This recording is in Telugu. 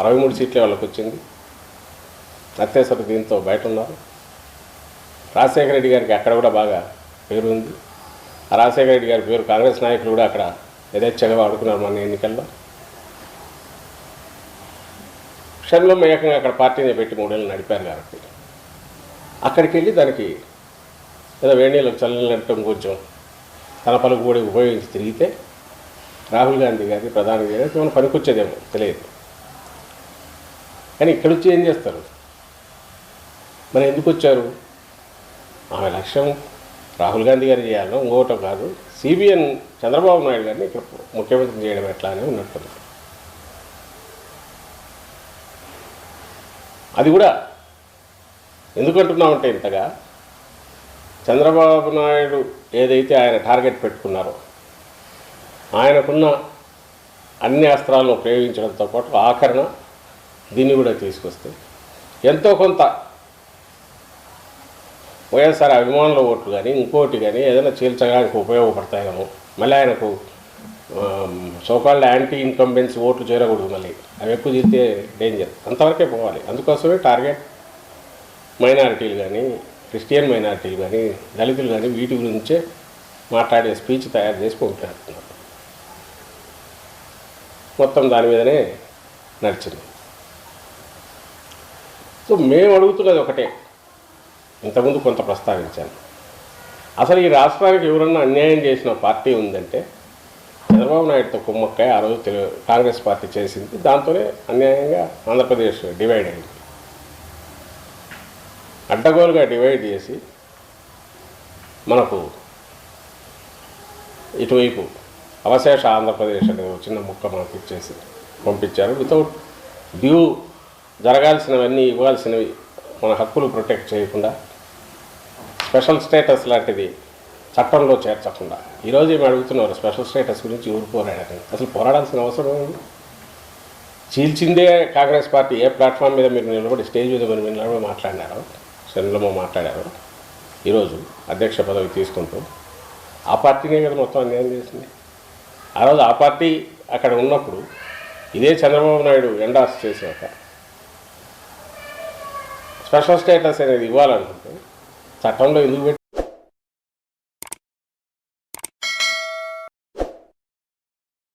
అరవై మూడు సీట్లే వాళ్ళకి వచ్చింది. అత్యవసర దీంతో బయట ఉన్నారు రాజశేఖర రెడ్డి గారికి అక్కడ కూడా బాగా పేరు ఉంది. రాజశేఖర రెడ్డి గారి పేరు కాంగ్రెస్ నాయకులు కూడా అక్కడ యథేచ్ఛగా వాడుకున్నారు మన ఎన్నికల్లో. క్షణంలో ఏకంగా అక్కడ పార్టీని పెట్టి మూడేళ్ళు నడిపారు కాబట్టి. అక్కడికి వెళ్ళి దానికి ఏదో వేణీలకు చల్లనట్టం కొంచెం తన పలుకు కూడా ఉపయోగించి తిరిగితే రాహుల్ గాంధీ గారి ప్రధాని గారికి ఏమైనా పనికొచ్చేదేమో తెలియదు. కానీ ఇక్కడ వచ్చి ఏం చేస్తారు? మరి ఎందుకు వచ్చారు? ఆమె లక్ష్యం రాహుల్ గాంధీ గారు చేయాలో ఇంకోటో కాదు. సిబిఎన్ చంద్రబాబు నాయుడు గారిని ఇక్కడ ముఖ్యమంత్రి చేయడం ఎట్లా అని ఉన్నట్టుంది. అది కూడా ఎందుకంటున్నామంటే ఇంతగా? చంద్రబాబు నాయుడు ఏదైతే ఆయన టార్గెట్ పెట్టుకున్నారో ఆయనకున్న అన్ని అస్త్రాలను ప్రయోగించడంతో పాటు ఆఖరణ దీన్ని కూడా తీసుకొస్తే ఎంతో కొంత వైఎస్ఆర్ అభిమానుల ఓట్లు కానీ ఇంకోటి కానీ ఏదైనా చీల్చడానికి ఉపయోగపడతాయేమో. మళ్ళీ ఆయనకు సోకాల్డ్ యాంటీ ఇన్కంబెన్స్ ఓట్లు చేరకూడదు మళ్ళీ. అవి ఎక్కువ చేస్తే డేంజర్ అంతవరకే పోవాలి. అందుకోసమే టార్గెట్ మైనారిటీలు కానీ క్రిస్టియన్ మైనారిటీలు కానీ దళితులు కానీ వీటి గురించే మాట్లాడే స్పీచ్ తయారు చేసి పంపిస్తున్నారు మొత్తం దాని మీదనే నడిచింది. సో మేము అడుగుతున్నది ఒకటే. ఇంతకుముందు కొంత ప్రస్తావించాను. అసలు ఈ రాష్ట్రానికి ఎవరన్నా అన్యాయం చేసిన పార్టీ ఉందంటే చంద్రబాబు నాయుడుతో కుమ్మక్కాయ ఆ రోజు తెలుగు కాంగ్రెస్ పార్టీ చేసింది. దాంతోనే అన్యాయంగా ఆంధ్రప్రదేశ్ డివైడ్ అయింది. అడ్డగోలుగా డివైడ్ చేసి మనకు ఇటువైపు అవశేష ఆంధ్రప్రదేశ్ అనే చిన్న ముక్క మనకు ఇచ్చేసి పంపించారు. వితౌట్ డ్యూ జరగాల్సినవన్నీ ఇవ్వాల్సినవి మన హక్కులు ప్రొటెక్ట్ చేయకుండా స్పెషల్ స్టేటస్ లాంటిది చట్టంలో చేర్చకుండా. ఈరోజు ఏమి అడుగుతున్నారు స్పెషల్ స్టేటస్ గురించి ఎవరు పోరాడారని. అసలు పోరాడాల్సిన అవసరం ఉంది చీల్చిందే కాంగ్రెస్ పార్టీ ఏ ప్లాట్ఫామ్ మీద మీరు నిలబడి స్టేజ్ మీద మీరు నిలబడి మాట్లాడినారో సెన్లో మాట్లాడారు ఈరోజు అధ్యక్ష పదవి తీసుకుంటూ ఆ పార్టీనే కదా మొత్తం అన్యాయం చేసింది. ఆ రోజు ఆ పార్టీ అక్కడ ఉన్నప్పుడు ఇదే చంద్రబాబు నాయుడు ఎండార్స్ చేశాక స్పెషల్ స్టేటస్ అనేది ఇవ్వాలనుకుంటే చట్టంలో ఎందుకు పెట్టి